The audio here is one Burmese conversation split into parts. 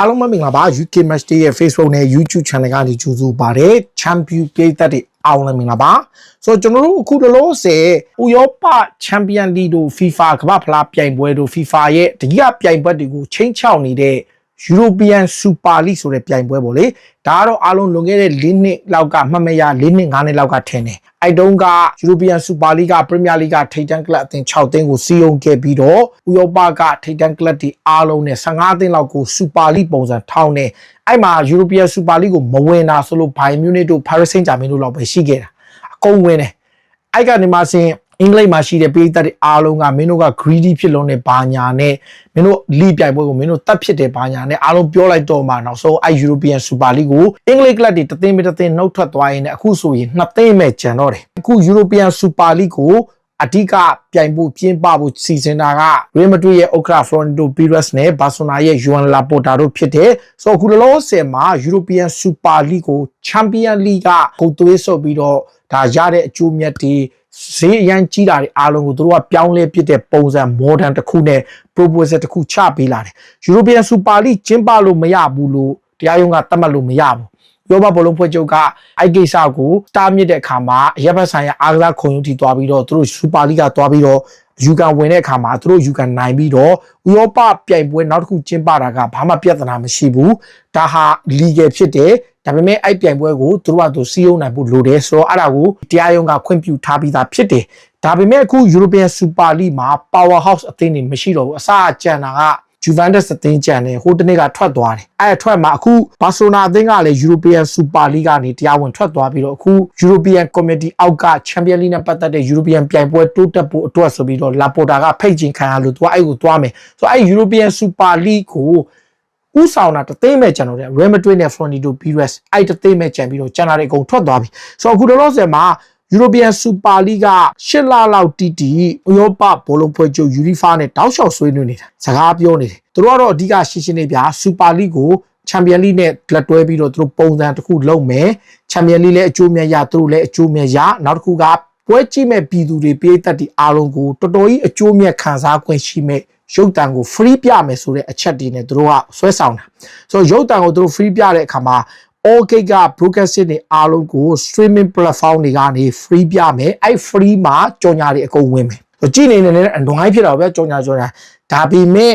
အားလုံးပဲမင်္ဂလာပါ UK Match Day ရဲ့ Facebook နဲ့ YouTube Channel ကနေကြိုဆိုပါရစေ Champion ပြည်သက်တွေအားလုံးမင်္ဂလာပါဆိုတော့ကျွန်တော်တို့အခုလောလောဆယ်ဥရောပ Champion League တို့ FIFA ကမ္ဘာဖလားပြိုင်ပွဲတို့ FIFA ရဲ့တတိယပြိုင်ပွဲတွေကိုချိန်ချောက်နေတဲ့ European Super League ဆိုတဲ့ပြိုင်ပွဲပေါ့လေဒါကတော့အားလုံးလွန်ခဲ့တဲ့၄နှစ်လောက်ကမှတ်မရ၄နှစ်၅နှစ်လောက်ကထင်တယ်အဲ့တုန်းက European Super League က Premier League ကထိပ်တန်းကလပ်အသင်း6သင်းကိုစီးအောင်ခဲ့ပြီးတော့ဥရောပကထိပ်တန်းကလပ်တွေအားလုံးနဲ့15သင်းလောက်ကို Super League ပုံစံထောင်းနေအဲ့မှာ European Super League ကိုမဝင်တာဆိုလို့ Bayern Munich တို့ Paris Saint-Germain တို့လောက်ပဲရှိခဲ့တာအကုန်ဝင်တယ်အဲ့ကနေမှဆင်း အင်္ဂလိပ်မှာရှိတဲ့ပြည်သက်တွေအားလုံးကမင်းတို့က greedy ဖြစ်လုံးနဲ့ဘာညာနဲ့မင်းတို့လီပြိုင်ပွဲကိုမင်းတို့တတ်ဖြစ်တယ်ဘာညာနဲ့အားလုံးပြောလိုက်တော့မှနောက်ဆုံးအဲ European Super League ကိုအင်္ဂလိပ်ကလပ်တွေတသိန်းမတသိန်းနှုတ်ထွက်သွားရင်အခုဆိုရင်နှစ်သိန်းမဲ့ကျန်တော့တယ်အခု European Super League ကို အဓိကပြိုင်ဖို့ပြင်းပဖို့စီစဉ်တာက Real Madrid ရဲ့ Okra Florentino Perez နဲ့ Barcelona ရဲ့ Joan Laporta တို့ဖြစ်တဲ့ဆိုတော့အခုလောလောဆယ်မှာ European Super League ကို Champion League ကဂုတ်သွေးဆော့ပြီးတော့ဒါရတဲ့အကျိုးမြတ်တွေဈေးအရန်ကြီးတာတွေအားလုံးကိုသူတို့ကပြောင်းလဲပြစ်တဲ့ပုံစံ modern တစ်ခုနဲ့ proposal တစ်ခုချပေးလာတယ် European Super League ကျင်းပလို့မရဘူးလို့တရားရုံးကသတ်မှတ်လို့မရဘူး ယောဘဘောလုံးဖွဲ့ချုပ်ကအဲ့ကိစ္စကိုတားမြစ်တဲ့အခါမှာရပ်ဘက်ဆိုင်ရာအားကစားခုံရုံးထိသွားပြီးတော့သူတို့စူပါလိကသွားပြီးတော့ယူကန်ဝင်တဲ့အခါမှာသူတို့ယူကန်နိုင်ပြီးတော့ဥရောပပြိုင်ပွဲနောက်တစ်ခုကျင်းပတာကဘာမှပြဿနာမရှိဘူးဒါဟာ legal ဖြစ်တယ်ဒါပေမဲ့အဲ့ပြိုင်ပွဲကိုသူတို့ကသူစီးရုံနိုင်ဖို့လိုတယ်ဆိုတော့အဲ့ဒါကိုတရားရုံးကခွင့်ပြုထားပြီးသားဖြစ်တယ်ဒါပေမဲ့အခု European Super League မှာ Powerhouse အသင်းတွေမရှိတော့ဘူးအစအကျန်တာက Juventus အသင်းကြံတယ်ဟိုတနေ့ကထွက်သွားတယ်အဲ့အထွက်မှာအခု Barcelona အသင်းကလည်း European Super League ကနေတရားဝင်ထွက်သွားပြီးတော့အခု European Committee အောက်က Champions League နဲ့ပတ်သက်တဲ့ European ပြိုင်ပွဲတိုးတက်ဖို့အတွက်ဆိုပြီးတော့ Laporta ကဖိတ်ချင်ခံရလို့သူကအဲ့ကိုသွားမယ်ဆိုတော့အဲ့ European Super League ကိုဥဆောင်တာတသိမ်းမဲ့ကျန်တော့တယ် Real Madrid နဲ့ Florentino Perez အဲ့တသိမ်းမဲ့ကျန်ပြီးတော့ကျန်တာတွေအကုန်ထွက်သွားပြီဆိုတော့အခုလောလောဆယ်မှာ European Super League ကရှစ်လလောက်တီတီဥရောပဘောလုံးဖွဲ့ချုပ် UEFA နဲ့တောက်လျှောက်ဆွေးနွေးနေတာစကားပြောနေတယ်သူတို့ကတော့အဓိကရှင်းရှင်းလေးဗျာ Super League ကို Champion League နဲ့လက်တွဲပြီးတော့သူတို့ပုံစံတစ်ခုလုပ်မယ် Champion League လည်းအကျိုးမြတ်ရသူတို့လည်းအကျိုးမြတ်ရနောက်တစ်ခုကပွဲကြည့်မဲ့ပြည်သူတွေပြည်သက်တွေအားလုံးကိုတော်တော်ကြီးအကျိုးမြတ်ခံစား권ရှိမဲ့ရုပ်တံကို free ပြမယ်ဆိုတဲ့အချက်တွေနဲ့သူတို့ကဆွဲဆောင်တာဆိုတော့ရုပ်တံကိုသူတို့ free ပြတဲ့အခါမှာ all gate က broadcasting တွေအားလုံးကို streaming platform တွေကနေ free ပြမယ်အဲ့ free မှာကြော်ညာတွေအကုန်ဝင်မယ်ဆိုကြည့်နေနေနဲ့အနှွိုင်းဖြစ်တာပဲကြော်ညာကြော်ညာဒါပေမဲ့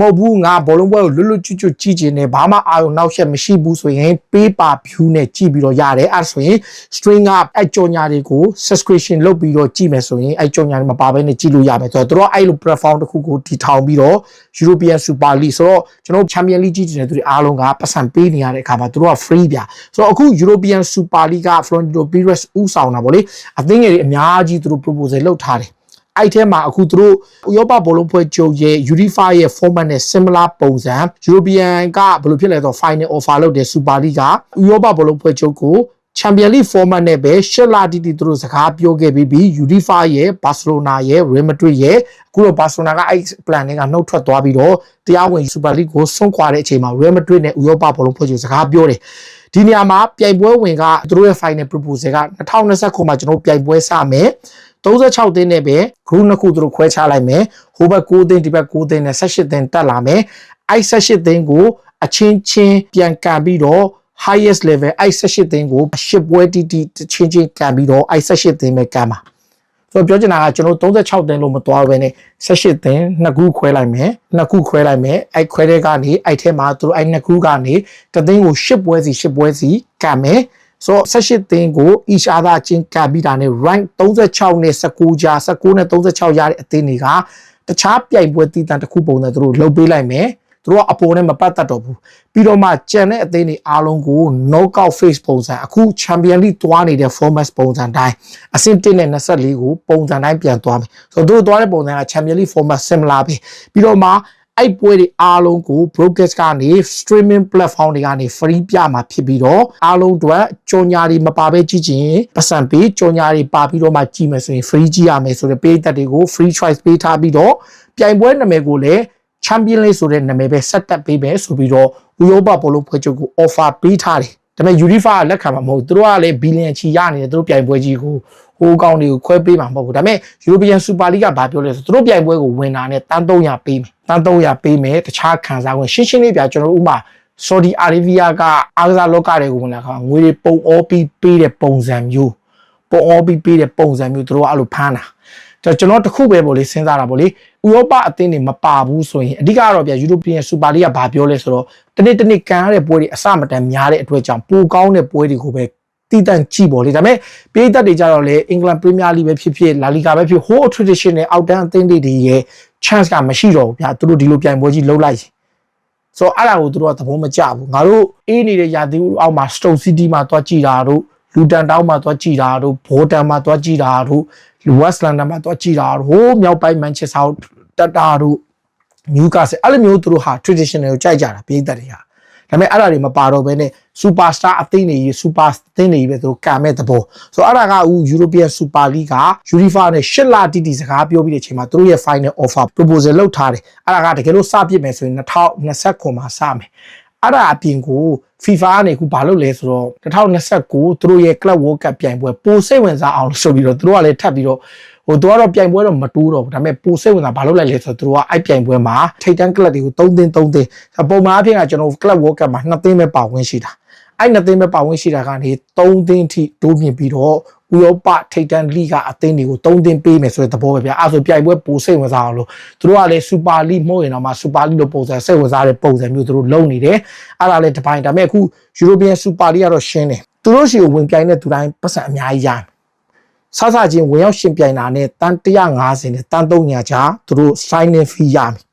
မဟုတ်ဘူးငါဘောလုံးပွဲကိုလွတ်လွတ်ကျွတ်ကျွတ်ကြည့်ခြင်းနဲ့ဘာမှအာရုံနောက်ဆက်မရှိဘူးဆိုရင် pay per view နဲ့ကြည့်ပြီးတော့ရတယ်အဲ့ဆိုရင် string ကအဲ့ကြော်ညာတွေကို subscription လုပ်ပြီးတော့ကြည့်မယ်ဆိုရင်အဲ့ကြော်ညာတွေမပါဘဲနဲ့ကြည့်လို့ရမယ်ဆိုတော့တို့အဲ့လို platform တစ်ခုကိုတည်ထောင်ပြီးတော့ European Super League ဆိုတော့ကျွန်တော် Champion League ကြည့်နေတဲ့သူတွေအားလုံးကပတ်စံပေးနေရတဲ့အခါမှာတို့က free ပြဆိုတော့အခု European Super League က Florentino Perez ဥဆောင်တာဗောလေအသင်းငယ်တွေအများကြီးသူတို့ proposal လုပ်ထားတယ် အဲ့ထဲမှာအခုသူတို့ဥရောပဘောလုံးဖွဲ့ချုပ်ရဲ့ UEFA ရဲ့ format နဲ့ similar ပုံစံ European ကဘယ်လိုဖြစ်လဲဆိုတော့ final offer လုပ်တယ် Super League ကဥရောပဘောလုံးဖွဲ့ချုပ်ကို Champion League format နဲ့ပဲရှစ်လတီတီသူတို့စကားပြောခဲ့ပြီးပြီး UEFA ရဲ့ Barcelona ရဲ့ Real Madrid ရဲ့အခုတော့ Barcelona ကအဲ့ plan တွေကနှုတ်ထွက်သွားပြီးတော့တရားဝင် Super League ကိုဆုံးခွာတဲ့အချိန်မှာ Real Madrid နဲ့ဥရောပဘောလုံးဖွဲ့ချုပ်စကားပြောတယ်ဒီနေရာမှာပြိုင်ပွဲဝင်ကသူတို့ရဲ့ final proposal က2029မှာကျွန်တော်ပြိုင်ပွဲစမယ် 36သင်းနဲ့ပဲ group နှစ်ခုသူတို့ခွဲခြားလိုက်မယ်ဟိုဘက်9သင်းဒီဘက်9သင်းနဲ့18သင်းတက်လာမယ်အဲ့18သင်းကိုအချင်းချင်းပြန်ကန်ပြီးတော့ highest level အဲ့18သင်းကိုရှစ်ပွဲတီတီချင်းချင်းကန်ပြီးတော့အဲ့18သင်းပဲကန်ပါဆိုတော့ပြောချင်တာကကျွန်တော်36သင်းလို့မသွားဘဲနဲ့18သင်းနှစ်ခုခွဲလိုက်မယ်နှစ်ခုခွဲလိုက်မယ်အဲ့ခွဲတဲ့ကနေအဲ့ထဲမှာသူတို့အဲ့နှစ်ခုကနေတသင်းကို10ပွဲစီ10ပွဲစီကန်မယ် ဆိုတော့18သင်းကို each other ချင်းကပ်ပြီးတာနဲ့ rank 36နဲ့19ကြား19နဲ့36ရတဲ့အသင်းတွေကတခြားပြိုင်ပွဲတည်တံတစ်ခုပုံနဲ့သူတို့လှုပ်ပေးလိုက်မယ်သူတို့ကအပေါ်နဲ့မပတ်သက်တော့ဘူးပြီးတော့မှကြံတဲ့အသင်းတွေအားလုံးကို knockout phase ပုံစံအခု Champion League တွားနေတဲ့ format ပုံစံတိုင်းအဆင့်1နဲ့24ကိုပုံစံတိုင်းပြန်သွားမယ်ဆိုတော့သူတို့တွားတဲ့ပုံစံက Champion League format similar ပဲပြီးတော့မှ အဲ့ပွဲတွေအားလုံးကို broadcast ကနေ streaming platform တွေကနေ free ပြမှာဖြစ်ပြီးတော့အားလုံးအတွက်ကြော်ညာတွေမပါဘဲကြည့်ချင်ပတ်စံပေးကြော်ညာတွေပါပြီးတော့မှကြည့်မယ်ဆိုရင် free ကြည့်ရမယ်ဆိုတဲ့ပေးသက်တွေကို free choice ပေးထားပြီးတော့ပြိုင်ပွဲနာမည်ကိုလည်း champion league ဆိုတဲ့နာမည်ပဲဆက်တက်ပေးမယ်ဆိုပြီးတော့ဥရောပဘောလုံးဖွဲ့ချုပ်ကို offer ပေးထားတယ်ဒါပေမဲ့ UEFA ကလက်ခံမှာမဟုတ်သူတို့ကလည်းဘီလီယံချီရနေတယ်သူတို့ပြိုင်ပွဲကြီးကို ဟိုကောင်တွေကိုခွဲပေးမှာမဟုတ်ဘူးဒါပေမဲ့ European Super League ကဘာပြောလဲဆိုသူတို့ပြိုင်ပွဲကိုဝင်တာနဲ့တန်း300ပေးမယ်တန်း300ပေးမယ်တခြားခံစား권ရှင်းရှင်းလေးပြကျွန်တော်ဥမာဆော်ဒီအာရေဗီးယားကအားကစားလောကတွေကိုဝင်လာခါငွေတွေပုံအောပြီးပေးတဲ့ပုံစံမျိုးပုံအောပြီးပေးတဲ့ပုံစံမျိုးသူတို့ကအဲ့လိုဖမ်းတာကျွန်တော်တခုပဲပေါ့လေစဉ်းစားတာပေါ့လေဥရောပအသင်းတွေမပါဘူးဆိုရင်အဓိကတော့ဗျာယူရိုပီယံစူပါလိကဘာပြောလဲဆိုတော့တနေ့တနေ့ကန်ရတဲ့ပွဲတွေအစမတန်များတဲ့အတွက်ကြောင့်ပိုကောင်းတဲ့ပွဲတွေကိုပဲ တီးတန့်ကြည့်ပေါ့လေဒါပေမဲ့ပြည်သက်တွေကြတော့လေအင်္ဂလန်ပရီးမီးယားလိပဲဖြစ်ဖြစ်လာလီဂါပဲဖြစ် whole traditional အောက်တန်းအသင်းတွေရဲ့ chance ကမရှိတော့ဘူးဗျာသူတို့ဒီလိုပြိုင်ပွဲကြီးလှုပ်လိုက်ရင်ဆိုတော့အဲ့ဒါကိုသူတို့ကသဘောမကျဘူးငါတို့အေးနေတဲ့ရာသီဥတုအောက်မှာ Stoke City မှာတွားကြည့်တာတို့လူတန်တောင်းမှာတွားကြည့်တာတို့ဘောတန်မှာတွားကြည့်တာတို့လူဝက်စလန်ဒန်မှာတွားကြည့်တာတို့ဟိုးမြောက်ပိုင်းမန်ချက်စတာတက်တာတို့နျူကာဆယ်အဲ့လိုမျိုးသူတို့ဟာ traditional ကိုကြိုက်ကြတာပြည်သက်တွေဟာ ဒါပေမဲ့အဲ့ဒါတွေမပါတော့ဘဲနဲ့ superstar အသင်းတွေ super အသင်းတွေပဲသူတို့ကံမဲ့သဘောဆိုတော့အဲ့ဒါကဦး European Super League က UEFA နဲ့ရှစ်လတိတိစကားပြောပြီးတဲ့အချိန်မှာသူတို့ရဲ့ final offer proposal လုပ်ထားတယ်အဲ့ဒါကတကယ်လို့စပြစ်မယ်ဆိုရင်2029မှာစမယ်အဲ့ဒါအပြင်ကို FIFA ကနေခုဘာလုပ်လဲဆိုတော့2029သူတို့ရဲ့ Club World Cup ပြိုင်ပွဲပိုစိတ်ဝင်စားအောင်ဆိုပြီးတော့သူတို့ကလည်းထပ်ပြီးတော့ ဟိုသူကတော့ပြိုင်ပွဲတော့မတိုးတော့ဘူးဒါပေမဲ့ပိုစိတ်ဝင်စားဘာလုပ်လိုက်လဲဆိုတော့သူတို့ကအဲ့ပြိုင်ပွဲမှာထိတ်တန်း club တွေကို3သင်း3သင်းပုံမှန်အဖြစ်ကကျွန်တော် Club World Cup မှာ2သင်းပဲပါဝင်ရှိတာအဲ့2သင်းပဲပါဝင်ရှိတာကနေ3သင်းထိတိုးမြင့်ပြီးတော့ဥရောပထိပ်တန်းလိကအသင်းတွေကို3သင်းပေးမယ်ဆိုတဲ့သဘောပဲဗျာအဲ့ဆိုပြိုင်ပွဲပိုစိတ်ဝင်စားအောင်လို့သူတို့ကလည်း Super League မဟုတ်ရင်တော့မှ Super League လို့ပုံစံစိတ်ဝင်စားတဲ့ပုံစံမျိုးသူတို့လုပ်နေတယ်အဲ့ဒါလည်းတစ်ပိုင်းဒါပေမဲ့အခု European Super League ကတော့ရှင်းတယ်သူတို့ရှိကိုဝင်ပြိုင်တဲ့သူတိုင်းပတ်စံအများကြီးရတယ် ဆဆချင်းဝင်ရောက်ရှင်ပြိုင်တာနဲ့တန်150နဲ့တန်300ကြားသူတို့ signing fee ရမယ်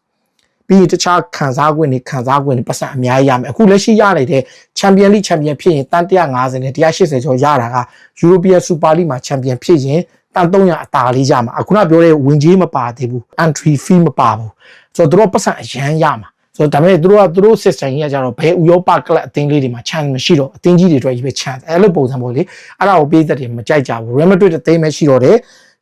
ပြီးရင်တခြားခံစား권တွေခံစား권တွေပတ်စံအများကြီးရမယ်အခုလက်ရှိရနေတဲ့ Champion League Champion ဖြစ်ရင်တန်150နဲ့180ကျော်ရတာက European Super League မှာ Champion ဖြစ်ရင်တန်300အသာလေးရမှာအခုနပြောတဲ့ဝင်ကြီးမပါသေးဘူး entry fee မပါဘူးဆိုတော့သူတို့ပတ်စံအရန်ရမှာ ဆိုတော့ဒါပေမဲ့သူတို့ကသူတို့ system ကြီးကကြတော့ဘယ်ဥရောပကလပ်အသင်းလေးတွေမှာ chance မရှိတော့အသင်းကြီးတွေအတွက်ကြီးပဲ chance အဲ့လိုပုံစံပေါ့လေအဲ့ဒါကိုပေးသက်တယ်မကြိုက်ကြဘူး Real Madrid အသင်းပဲရှိတော့တယ်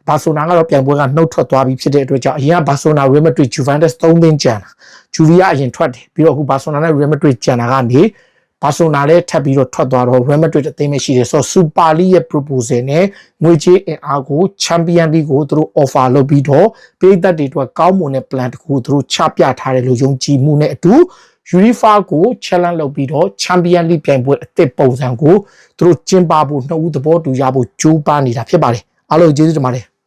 ဘာဆိုနာကတော့ပြိုင်ပွဲကနှုတ်ထွက်သွားပြီဖြစ်တဲ့အတွက်ကြောင့်အရင်ကဘာဆိုနာ Real Madrid Juventus 3သင်းကျန်တာဂျူဗီယာအရင်ထွက်တယ်ပြီးတော့အခုဘာဆိုနာနဲ့ Real Madrid ကျန်တာကနေ ဘာဆိုနာလည်းထပ်ပြီးတော့ထွက်သွားတော့ Real Madrid အသင်းပဲရှိတယ်ဆိုတော့ Super League ရဲ့ proposal နဲ့ငွေကြေးအင်အားကို Champion League ကိုသူတို့ offer လုပ်ပြီးတော့ပြည်သက်တွေအတွက်ကောင်းမွန်တဲ့ plan တစ်ခုသူတို့ချပြထားတယ်လို့ယုံကြည်မှုနဲ့အတူ UEFA ကို challenge လုပ်ပြီးတော့ Champion League ပြိုင်ပွဲအသစ်ပုံစံကိုသူတို့ကျင်းပဖို့နှစ်ဦးသဘောတူရဖို့ကြိုးပမ်းနေတာဖြစ်ပါတယ်အားလုံးကျေးဇူးတင်ပါတယ်